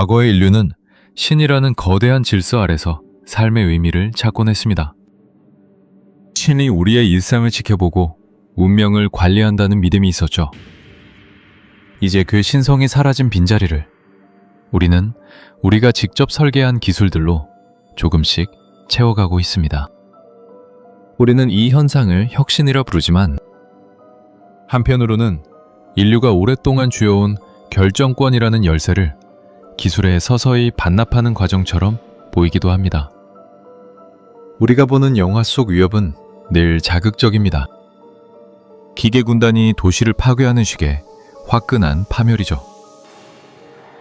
과거의 인류는 신이라는 거대한 질서 아래서 삶의 의미를 찾곤 했습니다. 신이 우리의 일상을 지켜보고 운명을 관리한다는 믿음이 있었죠. 이제 그 신성이 사라진 빈자리를 우리는 우리가 직접 설계한 기술들로 조금씩 채워가고 있습니다. 우리는 이 현상을 혁신이라 부르지만 한편으로는 인류가 오랫동안 쥐어온 결정권이라는 열쇠를 기술에 서서히 반납하는 과정처럼 보이기도 합니다. 우리가 보는 영화 속 위협은 늘 자극적입니다. 기계 군단이 도시를 파괴하는 식의 화끈한 파멸이죠.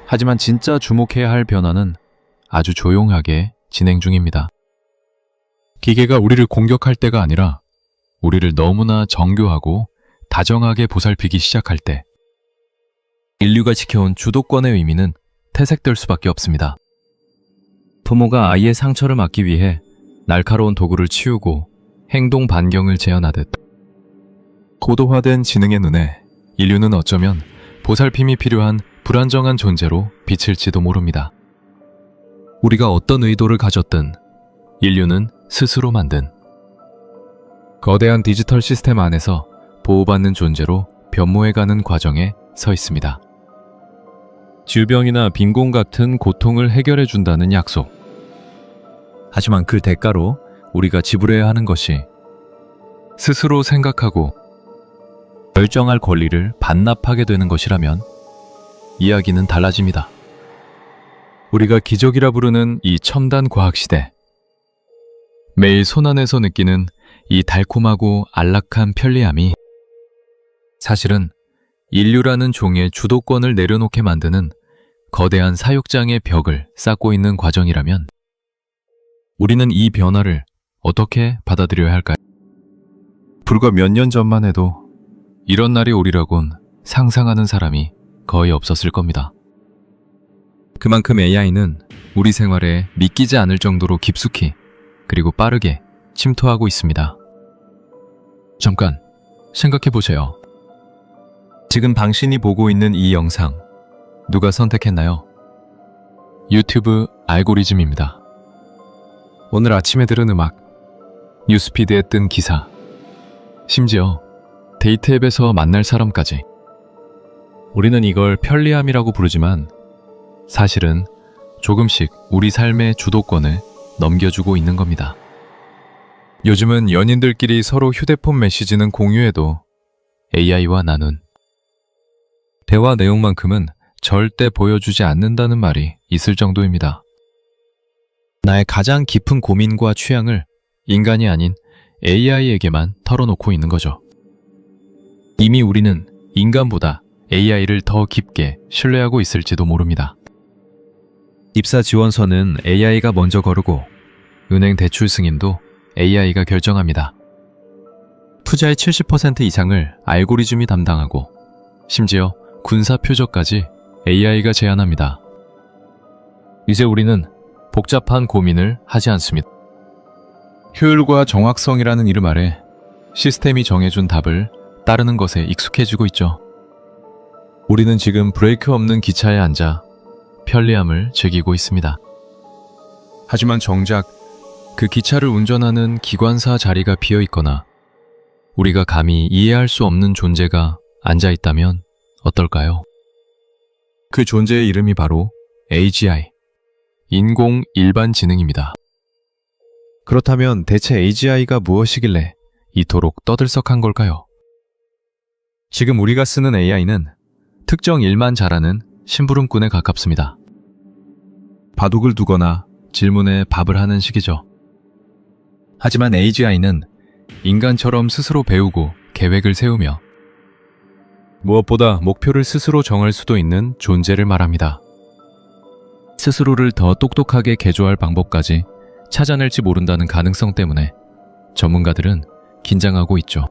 하지만 진짜 주목해야 할 변화는 아주 조용하게 진행 중입니다. 기계가 우리를 공격할 때가 아니라 우리를 너무나 정교하고 다정하게 보살피기 시작할 때 인류가 지켜온 주도권의 의미는 퇴색될 수밖에 없습니다. 부모가 아이의 상처를 막기 위해 날카로운 도구를 치우고 행동 반경을 제한하듯 고도화된 지능의 눈에 인류는 어쩌면 보살핌이 필요한 불안정한 존재로 비칠지도 모릅니다. 우리가 어떤 의도를 가졌든 인류는 스스로 만든 거대한 디지털 시스템 안에서 보호받는 존재로 변모해가는 과정에 서 있습니다. 질병이나 빈곤 같은 고통을 해결해 준다는 약속. 하지만 그 대가로 우리가 지불해야 하는 것이 스스로 생각하고 결정할 권리를 반납하게 되는 것이라면 이야기는 달라집니다. 우리가 기적이라 부르는 이 첨단 과학 시대. 매일 손안에서 느끼는 이 달콤하고 안락한 편리함이 사실은 인류라는 종의 주도권을 내려놓게 만드는 거대한 사육장의 벽을 쌓고 있는 과정이라면 우리는 이 변화를 어떻게 받아들여야 할까요? 불과 몇 년 전만 해도 이런 날이 오리라곤 상상하는 사람이 거의 없었을 겁니다. 그만큼 AI는 우리 생활에 믿기지 않을 정도로 깊숙이 그리고 빠르게 침투하고 있습니다. 잠깐 생각해 보세요. 지금 당신이 보고 있는 이 영상 누가 선택했나요? 유튜브 알고리즘입니다. 오늘 아침에 들은 음악, 뉴스피드에 뜬 기사, 심지어 데이트 앱에서 만날 사람까지. 우리는 이걸 편리함이라고 부르지만 사실은 조금씩 우리 삶의 주도권을 넘겨주고 있는 겁니다. 요즘은 연인들끼리 서로 휴대폰 메시지는 공유해도 AI와 나눈 대화 내용만큼은 절대 보여주지 않는다는 말이 있을 정도입니다. 나의 가장 깊은 고민과 취향을 인간이 아닌 AI에게만 털어놓고 있는 거죠. 이미 우리는 인간보다 AI를 더 깊게 신뢰하고 있을지도 모릅니다. 입사 지원서는 AI가 먼저 거르고 은행 대출 승인도 AI가 결정합니다. 투자의 70% 이상을 알고리즘이 담당하고 심지어 군사 표적까지 AI가 제안합니다. 이제 우리는 복잡한 고민을 하지 않습니다. 효율과 정확성이라는 이름 아래 시스템이 정해준 답을 따르는 것에 익숙해지고 있죠. 우리는 지금 브레이크 없는 기차에 앉아 편리함을 즐기고 있습니다. 하지만 정작 그 기차를 운전하는 기관사 자리가 비어 있거나 우리가 감히 이해할 수 없는 존재가 앉아 있다면 어떨까요? 그 존재의 이름이 바로 AGI, 인공 일반 지능입니다. 그렇다면 대체 AGI가 무엇이길래 이토록 떠들썩한 걸까요? 지금 우리가 쓰는 AI는 특정 일만 잘하는 심부름꾼에 가깝습니다. 바둑을 두거나 질문에 밥을 하는 식이죠. 하지만 AGI는 인간처럼 스스로 배우고 계획을 세우며 무엇보다 목표를 스스로 정할 수도 있는 존재를 말합니다. 스스로를 더 똑똑하게 개조할 방법까지 찾아낼지 모른다는 가능성 때문에 전문가들은 긴장하고 있죠.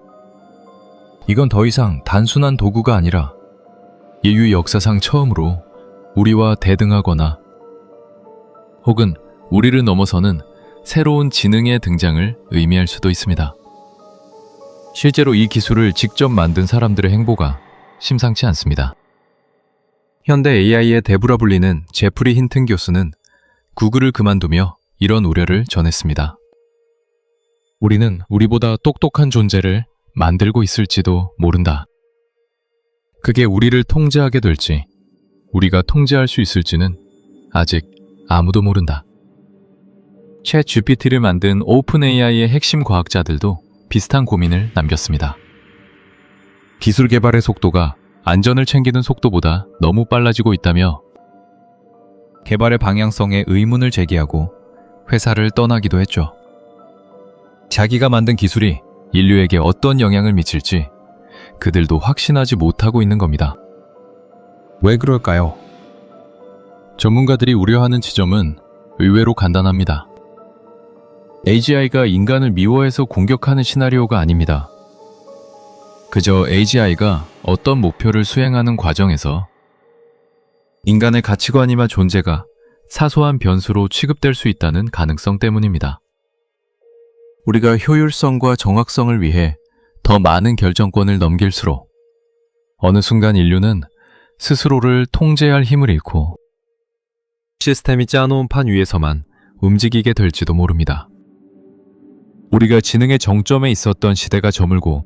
이건 더 이상 단순한 도구가 아니라 인류 역사상 처음으로 우리와 대등하거나 혹은 우리를 넘어서는 새로운 지능의 등장을 의미할 수도 있습니다. 실제로 이 기술을 직접 만든 사람들의 행보가 심상치 않습니다. 현대 AI의 대부라 불리는 제프리 힌튼 교수는 구글을 그만두며 이런 우려를 전했습니다. 우리는 우리보다 똑똑한 존재를 만들고 있을지도 모른다. 그게 우리를 통제하게 될지, 우리가 통제할 수 있을지는 아직 아무도 모른다. 챗 GPT를 만든 오픈 AI의 핵심 과학자들도 비슷한 고민을 남겼습니다. 기술 개발의 속도가 안전을 챙기는 속도보다 너무 빨라지고 있다며 개발의 방향성에 의문을 제기하고 회사를 떠나기도 했죠. 자기가 만든 기술이 인류에게 어떤 영향을 미칠지 그들도 확신하지 못하고 있는 겁니다. 왜 그럴까요? 전문가들이 우려하는 지점은 의외로 간단합니다. AGI가 인간을 미워해서 공격하는 시나리오가 아닙니다. 그저 AGI가 어떤 목표를 수행하는 과정에서 인간의 가치관이나 존재가 사소한 변수로 취급될 수 있다는 가능성 때문입니다. 우리가 효율성과 정확성을 위해 더 많은 결정권을 넘길수록 어느 순간 인류는 스스로를 통제할 힘을 잃고 시스템이 짜놓은 판 위에서만 움직이게 될지도 모릅니다. 우리가 지능의 정점에 있었던 시대가 저물고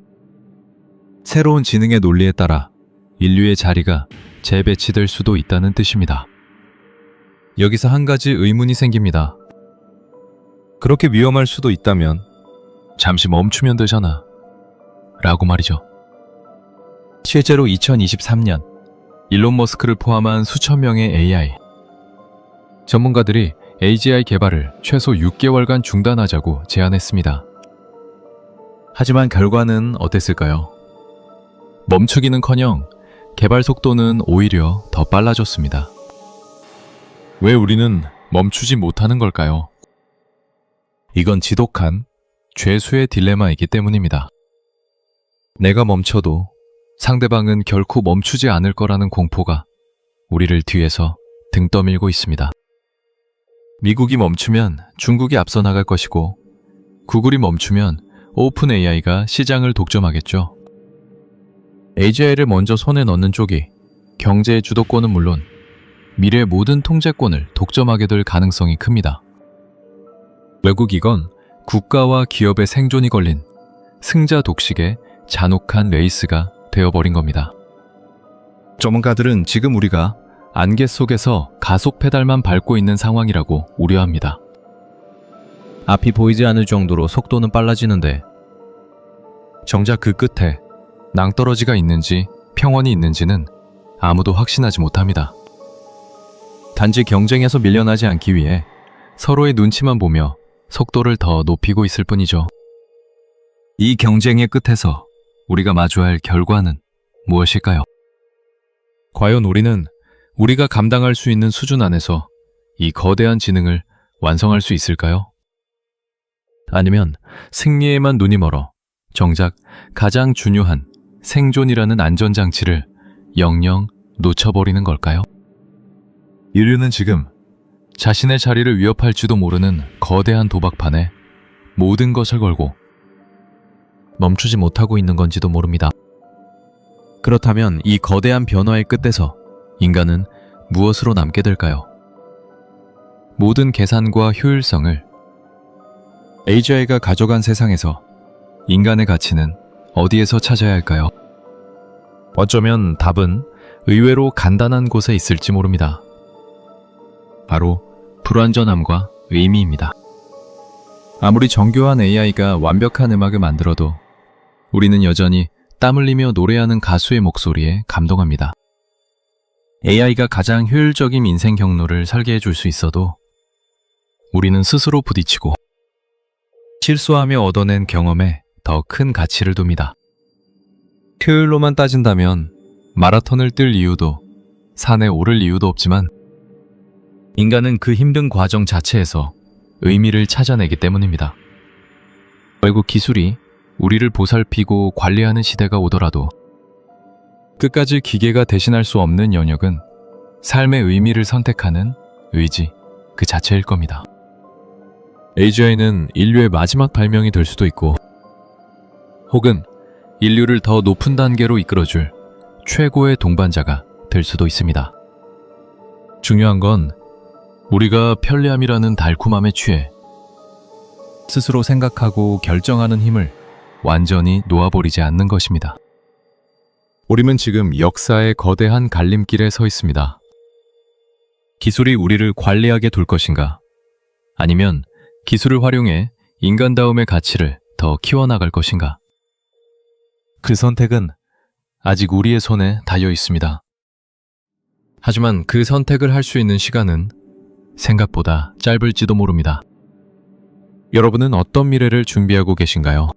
새로운 지능의 논리에 따라 인류의 자리가 재배치될 수도 있다는 뜻입니다. 여기서 한 가지 의문이 생깁니다. 그렇게 위험할 수도 있다면 잠시 멈추면 되잖아. 라고 말이죠. 실제로 2023년 일론 머스크를 포함한 수천 명의 AI 전문가들이 AGI 개발을 최소 6개월간 중단하자고 제안했습니다. 하지만 결과는 어땠을까요? 멈추기는커녕 개발 속도는 오히려 더 빨라졌습니다. 왜 우리는 멈추지 못하는 걸까요? 이건 지독한 죄수의 딜레마이기 때문입니다. 내가 멈춰도 상대방은 결코 멈추지 않을 거라는 공포가 우리를 뒤에서 등 떠밀고 있습니다. 미국이 멈추면 중국이 앞서 나갈 것이고 구글이 멈추면 오픈 AI가 시장을 독점하겠죠. AGI를 먼저 손에 넣는 쪽이 경제의 주도권은 물론 미래의 모든 통제권을 독점하게 될 가능성이 큽니다. 결국 이건 국가와 기업의 생존이 걸린 승자 독식의 잔혹한 레이스가 되어버린 겁니다. 전문가들은 지금 우리가 안개 속에서 가속 페달만 밟고 있는 상황이라고 우려합니다. 앞이 보이지 않을 정도로 속도는 빨라지는데 정작 그 끝에 낭떠러지가 있는지 평원이 있는지는 아무도 확신하지 못합니다. 단지 경쟁에서 밀려나지 않기 위해 서로의 눈치만 보며 속도를 더 높이고 있을 뿐이죠. 이 경쟁의 끝에서 우리가 마주할 결과는 무엇일까요? 과연 우리는 우리가 감당할 수 있는 수준 안에서 이 거대한 지능을 완성할 수 있을까요? 아니면 승리에만 눈이 멀어 정작 가장 중요한 생존이라는 안전장치를 영영 놓쳐버리는 걸까요? 인류는 지금 자신의 자리를 위협할지도 모르는 거대한 도박판에 모든 것을 걸고 멈추지 못하고 있는 건지도 모릅니다. 그렇다면 이 거대한 변화의 끝에서 인간은 무엇으로 남게 될까요? 모든 계산과 효율성을 AGI가 가져간 세상에서 인간의 가치는 어디에서 찾아야 할까요? 어쩌면 답은 의외로 간단한 곳에 있을지 모릅니다. 바로 불완전함과 의미입니다. 아무리 정교한 AI가 완벽한 음악을 만들어도 우리는 여전히 땀 흘리며 노래하는 가수의 목소리에 감동합니다. AI가 가장 효율적인 인생 경로를 설계해 줄 수 있어도 우리는 스스로 부딪히고 실수하며 얻어낸 경험에 더 큰 가치를 둡니다. 효율로만 따진다면 마라톤을 뛸 이유도 산에 오를 이유도 없지만 인간은 그 힘든 과정 자체에서 의미를 찾아내기 때문입니다. 결국 기술이 우리를 보살피고 관리하는 시대가 오더라도 끝까지 기계가 대신할 수 없는 영역은 삶의 의미를 선택하는 의지 그 자체일 겁니다. AGI는 인류의 마지막 발명이 될 수도 있고 혹은 인류를 더 높은 단계로 이끌어줄 최고의 동반자가 될 수도 있습니다. 중요한 건 우리가 편리함이라는 달콤함에 취해 스스로 생각하고 결정하는 힘을 완전히 놓아버리지 않는 것입니다. 우리는 지금 역사의 거대한 갈림길에 서 있습니다. 기술이 우리를 관리하게 둘 것인가? 아니면 기술을 활용해 인간다움의 가치를 더 키워나갈 것인가? 그 선택은 아직 우리의 손에 달려 있습니다. 하지만 그 선택을 할 수 있는 시간은 생각보다 짧을지도 모릅니다. 여러분은 어떤 미래를 준비하고 계신가요?